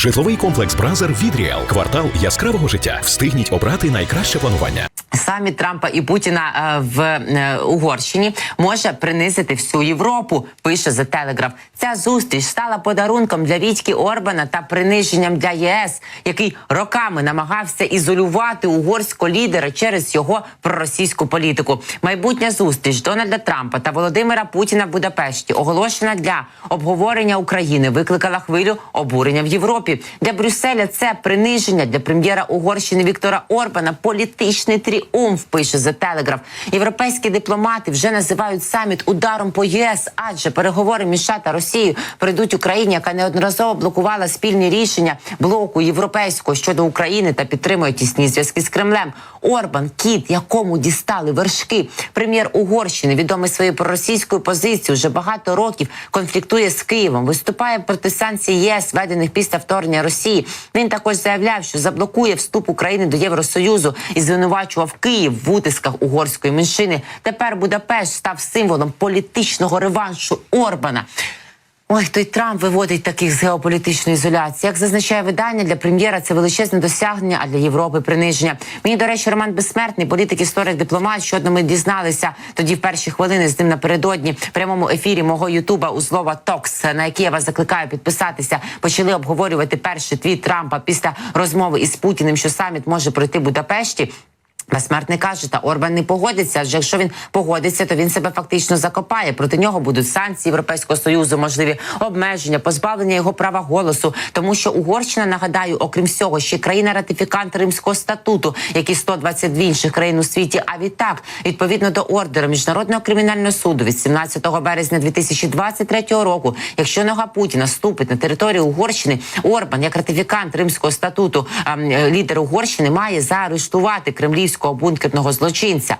Житловий комплекс Бразер від Ріал. Квартал яскравого життя. Встигніть обрати найкраще планування. Саміт Трампа і Путіна е, в е, Угорщині може принизити всю Європу. Пише The Telegraph. Ця зустріч стала подарунком для Вітьки Орбана та приниженням для ЄС, який роками намагався ізолювати угорського лідера через його проросійську політику. Майбутня зустріч Дональда Трампа та Володимира Путіна в Будапешті, оголошена для обговорення України, викликала хвилю обурення в Європі. Для Брюсселя це приниження для прем'єра Угорщини Віктора Орбана. Політичний тріумф пише The Telegraph. Європейські дипломати вже називають саміт ударом по ЄС, адже переговори між та Росією прийдуть Україні, яка неодноразово блокувала спільні рішення блоку європейського щодо України та підтримує тісні зв'язки з Кремлем. Орбан, кіт, якому дістали вершки. Прем'єр Угорщини, відомий своєю проросійською позицією, вже багато років конфліктує з Києвом, виступає проти санкцій ЄС, введених після вторгнення Росії. Він також заявляв, що заблокує вступ України до Євросоюзу і звинувачував Київ в утисках угорської меншини. Тепер Будапешт став символом політичного реваншу Орбана. Ой, той Трамп виводить таких з геополітичної ізоляції. Як зазначає видання для прем'єра, це величезне досягнення, а для Європи приниження. Мені до речі, Роман Безсмертний, політик, історик, дипломат. Щодо ми дізналися тоді в перші хвилини з ним напередодні в прямому ефірі мого Ютуба у слова Токс, на який я вас закликаю підписатися. Почали обговорювати перший твіт Трампа після розмови із Путіним, що саміт може пройти в Будапешті. Безсмертний каже, та Орбан не погодиться. Адже якщо він погодиться, то він себе фактично закопає. Проти нього будуть санкції Європейського союзу, можливі обмеження, позбавлення його права голосу. Тому що Угорщина, нагадаю, окрім всього, ще країна ратифікант Римського статуту, як і 122 інших країн у світі. А відтак, відповідно до ордеру міжнародного кримінального суду від 17 березня 2023 року, якщо нога Путіна ступить на територію Угорщини, Орбан, як ратифікант Римського статуту, ем, е, лідер Угорщини, має заарештувати кремлівського бункерного злочинця.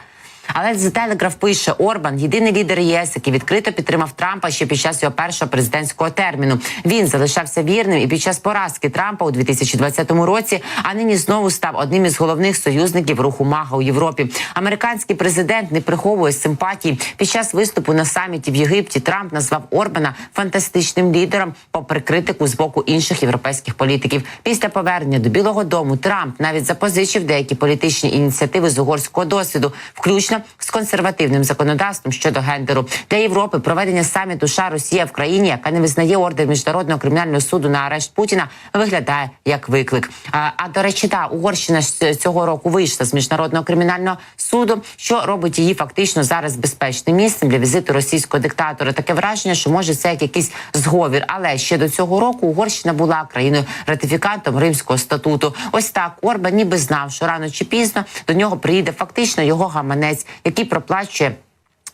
Але The Telegraph пише Орбан, єдиний лідер ЄС, який відкрито підтримав Трампа ще під час його першого президентського терміну. Він залишався вірним і під час поразки Трампа у 2020 році, а нині знову став одним із головних союзників руху Мага у Європі. Американський президент не приховує симпатії. Під час виступу на саміті в Єгипті Трамп назвав Орбана фантастичним лідером, попри критику з боку інших європейських політиків. Після повернення до Білого Дому Трамп навіть запозичив деякі політичні ініціативи з угорського досвіду, включно з консервативним законодавством щодо гендеру для Європи. Проведення саміту США Росія в країні, яка не визнає ордер міжнародного кримінального суду на арешт Путіна, виглядає як виклик. А, а до речі, та Угорщина цього року вийшла з міжнародного кримінального суду, що робить її фактично зараз безпечним місцем для візиту російського диктатора. Таке враження, що може це як якийсь зговір. Але ще до цього року Угорщина була країною ратифікантом Римського статуту. Ось так Орбан ніби знав, що рано чи пізно до нього приїде фактично його гаманець, який проплачує.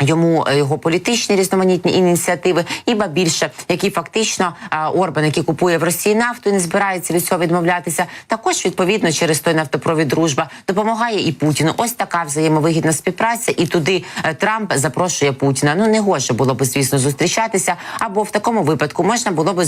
Йому е, його політичні різноманітні ініціативи, і ба більше, які фактично Орбан, який купує в Росії нафту, і не збирається від цього відмовлятися. Також відповідно через той нафтопровід дружба допомагає і Путіну. Ось така взаємовигідна співпраця, і туди е, Трамп запрошує Путіна. Ну не гоже було б, звісно, зустрічатися. Або в такому випадку можна було б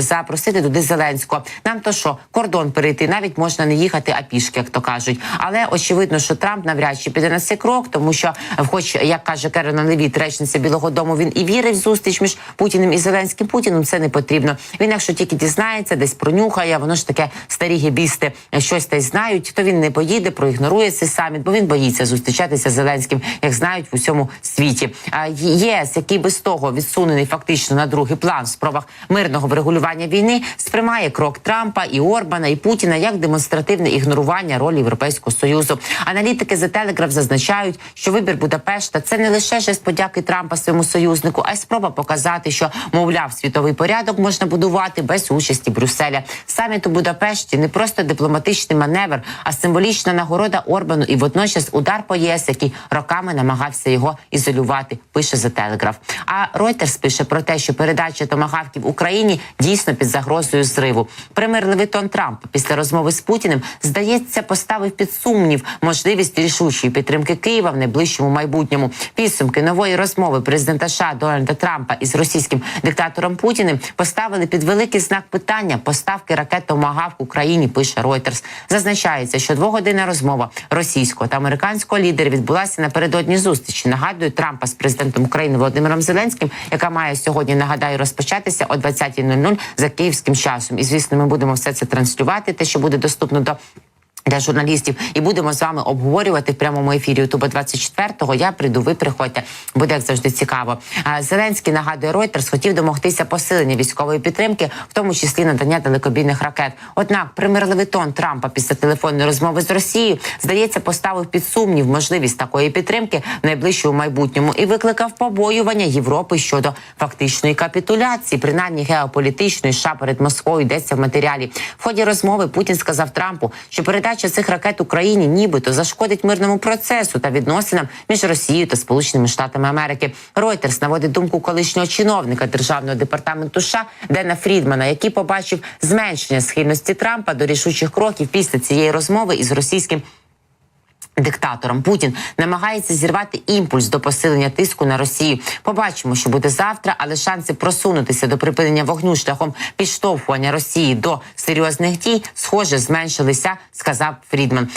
запросити туди Зеленського. Нам то що кордон перейти, навіть можна не їхати, а пішки, як то кажуть. Але очевидно, що Трамп навряд чи піде на цей крок, тому що, е, хоч як каже Керена Левіт, речниця Білого Дому, він і вірить в зустріч між Путіним і Зеленським. Путіну це не потрібно. Він, якщо тільки дізнається, десь пронюхає, воно ж таке старі гібісти щось та й знають, то він не поїде, проігнорує цей саміт, бо він боїться зустрічатися з Зеленським, як знають в усьому світі. А ЄС, який без того відсунений фактично на другий план в спробах мирного врегулювання війни, сприймає крок Трампа і Орбана і Путіна як демонстративне ігнорування ролі Європейського союзу. Аналітики The Telegraph зазначають, що вибір Будапешта це не лише жест подяки Трампа своєму союзнику, а й спроба показати, що мовляв світовий порядок можна будувати без участі Брюсселя. Саміт у Будапешті не просто дипломатичний маневр, а символічна нагорода Орбану і водночас удар по ЄС, який роками намагався його ізолювати. Пише The Telegraph. А Reuters пише про те, що передача томагавків Україні дійсно під загрозою зриву. Примирливий тон Трампа після розмови з Путіним здається поставив під сумнів можливість рішучої підтримки Києва в найближчому майбутньому. Підсумки нової розмови президента США Дональда Трампа із російським диктатором Путіним поставили під великий знак питання поставки ракет «Томагавк» Україні. Пише Reuters. Зазначається, що двогодинна розмова російського та американського лідерів відбулася напередодні зустрічі. Нагадую Трампа з президентом України Володимиром Зеленським, яка має сьогодні нагадаю розпочатися о 20.00 за київським часом. І звісно, ми будемо все це транслювати. Те, що буде доступно до. Для журналістів і будемо з вами обговорювати в прямому ефірі Ютуба 24-го. Я прийду, ви приходьте. Буде як завжди цікаво. Зеленський нагадує Reuters, хотів домогтися посилення військової підтримки, в тому числі надання далекобійних ракет. Однак примирливий тон Трампа після телефонної розмови з Росією здається поставив під сумнів можливість такої підтримки в найближчому майбутньому і викликав побоювання Європи щодо фактичної капітуляції, принаймні геополітичної США перед Москвою йдеться в матеріалі. В ході розмови Путін сказав Трампу, що передача цих ракет Україні нібито зашкодить мирному процесу та відносинам між Росією та Сполученими Штатами Америки. Ройтерс наводить думку колишнього чиновника державного департаменту США Дена Фрідмана, який побачив зменшення схильності Трампа до рішучих кроків після цієї розмови із російським. Диктатором Путін намагається зірвати імпульс до посилення тиску на Росію. Побачимо, що буде завтра, але шанси просунутися до припинення вогню шляхом підштовхування Росії до серйозних дій, схоже, зменшилися, сказав Фрідман.